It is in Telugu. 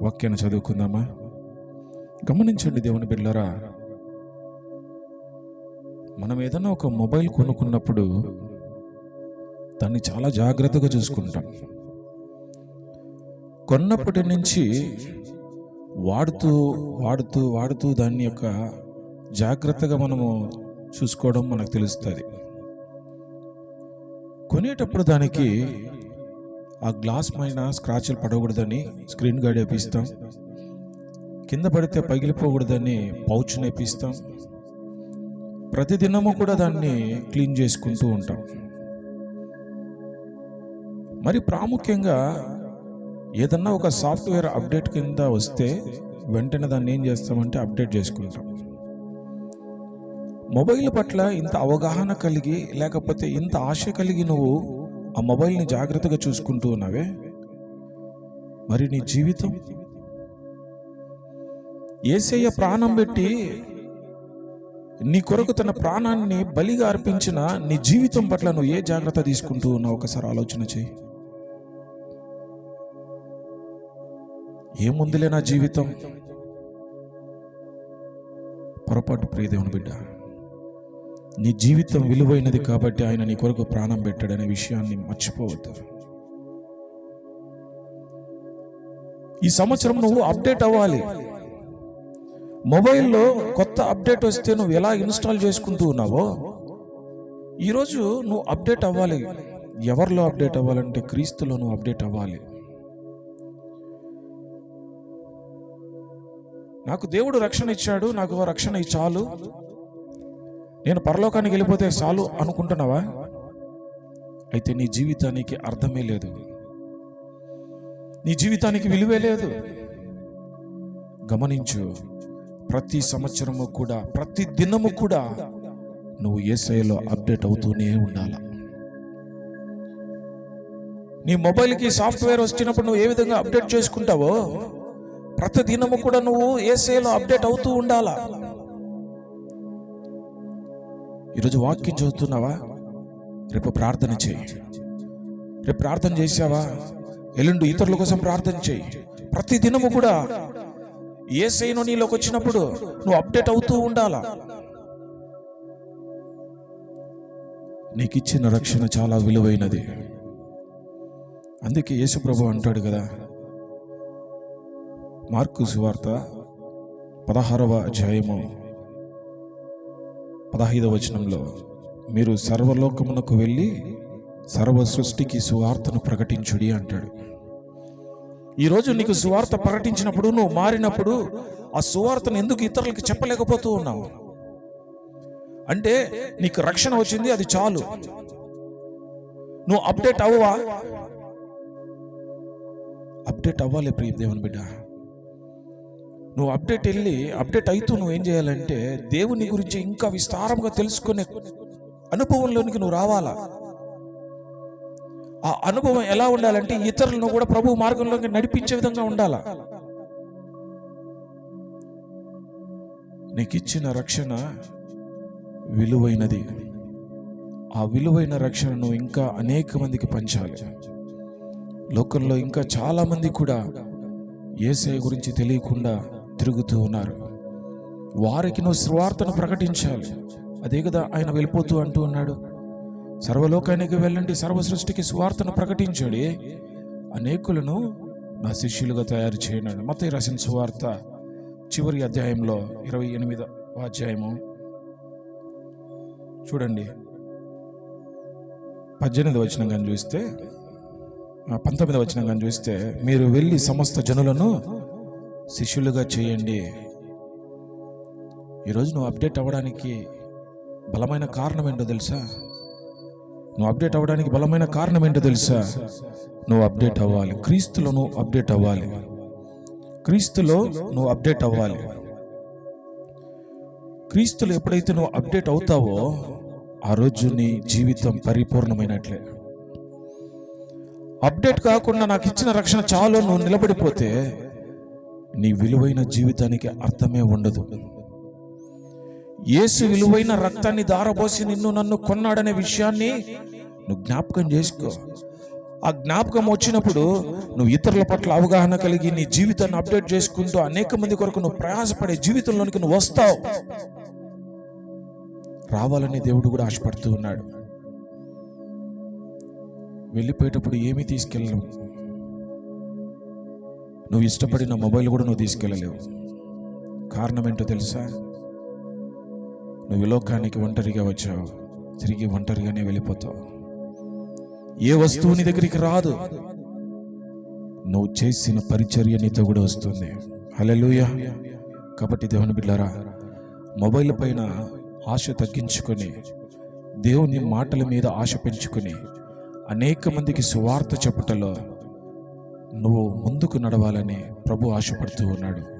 వాక్యాన్ని చదువుకుందామా? గమనించండి దేవుని బిడ్డలారా. మనం ఏదైనా ఒక మొబైల్ కొనుక్కున్నప్పుడు దాన్ని చాలా జాగ్రత్తగా చూసుకుంటాం. కొన్నప్పటి నుంచి వాడుతూ వాడుతూ వాడుతూ దాన్ని యొక్క జాగ్రత్తగా మనము చూసుకోవడం మనకు తెలుస్తుంది. కొనేటప్పుడు దానికి ఆ గ్లాస్ పైన స్క్రాచ్లు పడకూడదని స్క్రీన్ గార్డ్ వేపిస్తాం. కింద పడితే పగిలిపోకూడదని పౌచ్ నేపిస్తాం. ప్రతిదినము కూడా దాన్ని క్లీన్ చేసుకుంటూ ఉంటాం. మరి ప్రాముఖ్యంగా ఏదన్నా ఒక సాఫ్ట్వేర్ అప్డేట్ కింద వస్తే వెంటనే దాన్ని ఏం చేస్తామంటే అప్డేట్ చేసుకుంటాం. మొబైల్ పట్ల ఇంత అవగాహన కలిగి లేకపోతే ఇంత ఆశ కలిగి నువ్వు ఆ మొబైల్ని జాగ్రత్తగా చూసుకుంటూ ఉన్నావే? మరి నీ జీవితం? ఏసయ్య ప్రాణం పెట్టి నీ కొరకు తన ప్రాణాన్ని బలిగా అర్పించిన నీ జీవితం పట్ల నువ్వు ఏ జాగ్రత్త తీసుకుంటూ ఉన్నావు? ఒకసారి ఆలోచన చేయి. ఏముందిలే నా జీవితం? పొరపాటు ప్రియదేవుని బిడ్డ. నీ జీవితం విలువైనది కాబట్టి ఆయన నీ కొరకు ప్రాణం పెట్టాడనే విషయాన్ని మర్చిపోవద్దు. ఈ సంవత్సరం నువ్వు అప్డేట్ అవ్వాలి. మొబైల్లో కొత్త అప్డేట్ వస్తే నువ్వు ఎలా ఇన్స్టాల్ చేసుకుంటూ ఉన్నావో ఈరోజు నువ్వు అప్డేట్ అవ్వాలి. ఎవరిలో అప్డేట్ అవ్వాలంటే క్రీస్తులో నువ్వు అప్డేట్ అవ్వాలి. నాకు దేవుడు రక్షణ ఇచ్చాడు నాకు రక్షణ చాలు. నేను పరలోకానికి వెళ్ళిపోతే చాలు అనుకుంటున్నావా? అయితే నీ జీవితానికి అర్థమే లేదు. నీ జీవితానికి విలువే లేదు. గమనించు ప్రతి సంవత్సరము కూడా ప్రతి దినము కూడా నువ్వు ఏసైలో అప్డేట్ అవుతూనే ఉండాలి. నీ మొబైల్కి సాఫ్ట్వేర్ వచ్చినప్పుడు నువ్వు ఏ విధంగా అప్డేట్ చేసుకుంటావో ప్రతి దినము కూడా నువ్వు ఏసైలో అప్డేట్ అవుతూ ఉండాలా. ఈరోజు వాక్యం చదువుతున్నావా? రేపు ప్రార్థన చేయి. రేపు ప్రార్థన చేసావా ఎల్లుండి ఇతరుల కోసం ప్రార్థన చేయి. ప్రతి దినము కూడా సైను నీలోకి వచ్చినప్పుడు నువ్వు అప్డేట్ అవుతూ ఉండాలా? నీకు ఇచ్చిన రక్షణ చాలా విలువైనది. అందుకే యేసుప్రభు అంటాడు కదా మార్కు సువార్త పదహారవ అధ్యాయము. పదహైదవ వచనంలో మీరు సర్వలోకమునకు వెళ్ళి సర్వ సృష్టికి సువార్తను ప్రకటించుడి అంటాడు. ఈరోజు నీకు సువార్త ప్రకటించినప్పుడు నువ్వు మారినప్పుడు ఆ సువార్తను ఎందుకు ఇతరులకు చెప్పలేకపోతూ ఉన్నావు? అంటే నీకు రక్షణ వచ్చింది అది చాలు. నువ్వు అప్డేట్ అవ్వవా? అప్డేట్ అవ్వాలి ప్రియ దేవుని బిడ్డ. నువ్వు అప్డేట్ వెళ్ళి అప్డేట్ అవుతూ నువ్వు ఏం చేయాలంటే దేవుని గురించి ఇంకా విస్తారంగా తెలుసుకునే అనుభవంలోనికి నువ్వు రావాలా? ఆ అనుభవం ఎలా ఉండాలంటే ఇతరులను కూడా ప్రభు మార్గంలోకి నడిపించే విధంగా ఉండాలా? నీకు ఇచ్చిన రక్షణ విలువైనది. ఆ విలువైన రక్షణను ఇంకా అనేక మందికి పంచాలి. లోకంలో ఇంకా చాలామంది కూడా ఏసఐ గురించి తెలియకుండా తిరుగుతూ ఉన్నారు. వారికి నువ్వు స్వార్థను ప్రకటించాలి. అదే కదా ఆయన వెళ్ళిపోతూ అంటూ ఉన్నాడు. సర్వలోకానికి వెళ్ళండి సర్వ సృష్టికి స్వార్థను ప్రకటించాడు. అనేకులను నా శిష్యులుగా తయారు చేయనాడు మత రాసిన సువార్త చివరి అధ్యాయంలో ఇరవై ఎనిమిదవ అధ్యాయము. చూడండి. పద్దెనిమిది వచనం కానీ చూస్తే పంతొమ్మిది వచనం కానీ చూస్తే మీరు వెళ్ళి సమస్త జనులను శిష్యులుగా చేయండి. ఈరోజు నువ్వు అప్డేట్ అవ్వడానికి బలమైన కారణం ఏంటో తెలుసా? నువ్వు అప్డేట్ అవ్వడానికి బలమైన కారణం ఏంటో తెలుసా? నువ్వు అప్డేట్ అవ్వాలి. క్రీస్తులో నువ్వు అప్డేట్ అవ్వాలి. క్రీస్తులో నువ్వు అప్డేట్ అవ్వాలి. క్రీస్తులు ఎప్పుడైతే నువ్వు అప్డేట్ అవుతావో ఆ రోజు నీ జీవితం పరిపూర్ణమైనట్లే. అప్డేట్ కాకుండా నాకు ఇచ్చిన రక్షణ చాలు నువ్వు నిలబడిపోతే నీ విలువైన జీవితానికి అర్థమే ఉండదు. యేసు విలువైన రక్తాన్ని దారబోసి నిన్ను నన్ను కొన్నాడనే విషయాన్ని నువ్వు జ్ఞాపకం చేసుకో. ఆ జ్ఞాపకం వచ్చినప్పుడు నువ్వు ఇతరుల పట్ల అవగాహన కలిగి నీ జీవితాన్ని అప్డేట్ చేసుకుంటూ అనేక మంది కొరకు నువ్వు ప్రయాసపడే జీవితంలోనికి నువ్వు వస్తావు. రావాలని దేవుడు కూడా ఆశపడుతూ ఉన్నాడు. వెళ్ళిపోయేటప్పుడు ఏమీ తీసుకెళ్ళను నువ్వు ఇష్టపడిన మొబైల్ కూడా నువ్వు తీసుకెళ్ళలేవు. కారణం ఏంటో తెలుసా? నువ్వు లోకానికి ఒంటరిగా వచ్చావు. తిరిగి ఒంటరిగానే వెళ్ళిపోతావు. ఏ వస్తువు నీ దగ్గరికి రాదు. నువ్వు చేసిన పరిచర్య నీతో కూడా వస్తుంది. హల్లెలూయా. కాబట్టి దేవుని బిడ్డారా మొబైల్ పైన ఆశ తగ్గించుకొని దేవుని మాటల మీద ఆశ పెంచుకొని అనేక మందికి సువార్త చెప్పటలో నువ్వు ముందుకు నడవాలని ప్రభు ఆశపడుతూ ఉన్నాడు.